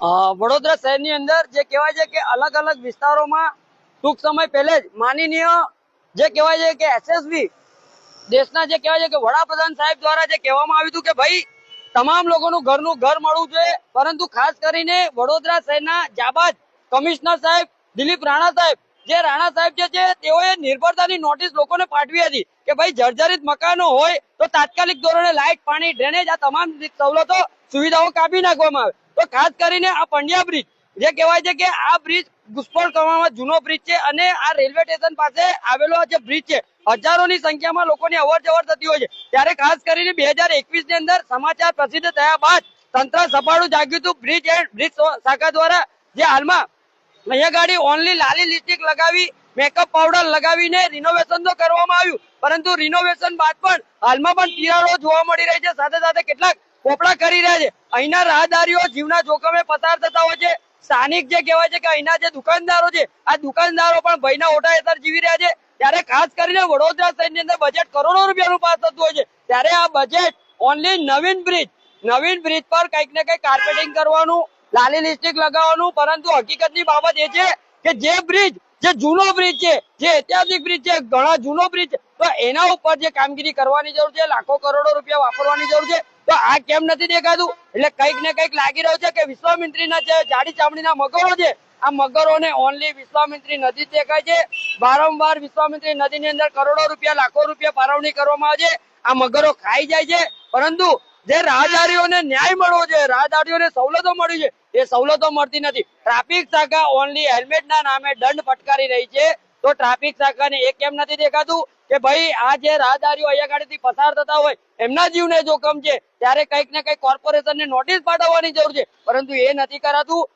વડોદરા શહેરની અંદર જે કહેવાય છે કે અલગ અલગ વિસ્તારોમાં ટૂંક સમય પહેલે જ માનનીય જે કહેવાય છે કે એસએસબી દેશના જે કહેવાય છે કે વડાપ્રધાન સાહેબ દ્વારા જે કહેવામાં આવ્યું હતું કે ભાઈ, તમામ લોકોનું ઘરનું ઘર મળવું જોઈએ, પરંતુ ખાસ કરીને વડોદરા શહેરના જાબાજ કમિશનર સાહેબ, દિલીપ રાણા સાહેબ, જે રાણા સાહેબ જે છે, તેઓએ નિર્ભરતાની નોટિસ લોકોને પાઠવી હતી કે ભાઈ, જર્જરિત મકાનો હોય તો તાત્કાલિક ધોરણે લાઇટ, પાણી, ડ્રેનેજ આ તમામ સવલતો, સુવિધાઓ કાપી નાખવામાં આવે. તો ખાસ કરીને આ પંડ્યા બ્રિજ જે કહેવાય છે કે આ બ્રિજ ઘુસપોળ કરવામાં જૂનો બ્રિજ છે અને આ રેલવે સ્ટેશન પાસે આવેલો જે બ્રિજ છે, હજારોની સંખ્યામાં લોકોની અવર જવર થતી હોય છે. ત્યારે ખાસ કરીને બે હજાર એકવીસની અંદર સમાચાર પ્રસિદ્ધ થયા બાદ તંત્ર સફાળું જાગ્યું હતું. બ્રિજ એન્ડ બ્રિજ શાખા દ્વારા જે હાલમાં અહીંયા ગાડી ઓનલી લાલી લિપસ્ટિક લગાવી મેકઅપ પાવડર લગાવીને રિનોવેશન તો કરવામાં આવ્યું. પરંતુ રિનોવેશન બાદ પણ હાલમાં પણ તિરાડો જોવા મળી રહી છે. સાથે સાથે કેટલાક પોપડા કરી રહ્યા છે. અહીંના રાહદારીઓ જીવના જોખમે પસાર થતા હોય છે. સ્થાનિક જે કહેવાય છે કે અહીંના જે દુકાનદારો છે, આ દુકાનદારો પણ ભયના ઓઢા હેઠળ જીવી રહ્યા છે. ત્યારે ખાસ કરીને વડોદરા શહેરની અંદર બજેટ કરોડો રૂપિયાનું પાસ થતું હોય છે. ત્યારે આ બજેટ ઓનલી નવીન બ્રિજ નવીન બ્રિજ પર કંઈક ને કંઈક કાર્પેટિંગ કરવાનું, લાલી લિપસ્ટિક લગાવવાનું, પરંતુ હકીકતની બાબત એ છે કે જે બ્રિજ જે જૂનો બ્રિજ છે, જે ઐતિહાસિક બ્રિજ છે, ઘણા જૂનો બ્રિજ તો એના ઉપર જે કામગીરી કરવાની જરૂર છે, લાખો કરોડો રૂપિયા વાપરવાની જરૂર છે. તો આ કેમ નથી દેખાતું? એટલે કંઈક ને કંઈક લાગી રહ્યું છે કે વિશ્વામિત્રીના જે જાડી ચામડીના મગરો છે, આ મગરોને ઓનલી વિશ્વામિત્રી નદી દેખાય છે. વારંવાર વિશ્વામિત્રી નદીની અંદર કરોડો રૂપિયા, લાખો રૂપિયા ફાળવણી કરવામાં આવે છે. આ મગરો ખાઈ જાય છે. પરંતુ જે રાહદારીઓને ન્યાય મળવો છે, રાહદારીઓને સવલતો મળી છે, એ સવલતો મળતી નથી. ટ્રાફિક શાખા ઓનલી હેલ્મેટના નામે દંડ ફટકારી રહી છે. તો ટ્રાફિક શાખાને એ કેમ નથી દેખાતું કે ભાઈ આ જે રાહદારીઓ અહીંયા ગાડીથી પસાર થતા હોય, એમના જીવને જોખમ છે. ત્યારે કંઈક ને કંઈક કોર્પોરેશનને નોટિસ પાઠવવાની જરૂર છે. પરંતુ એ નથી કરાતું.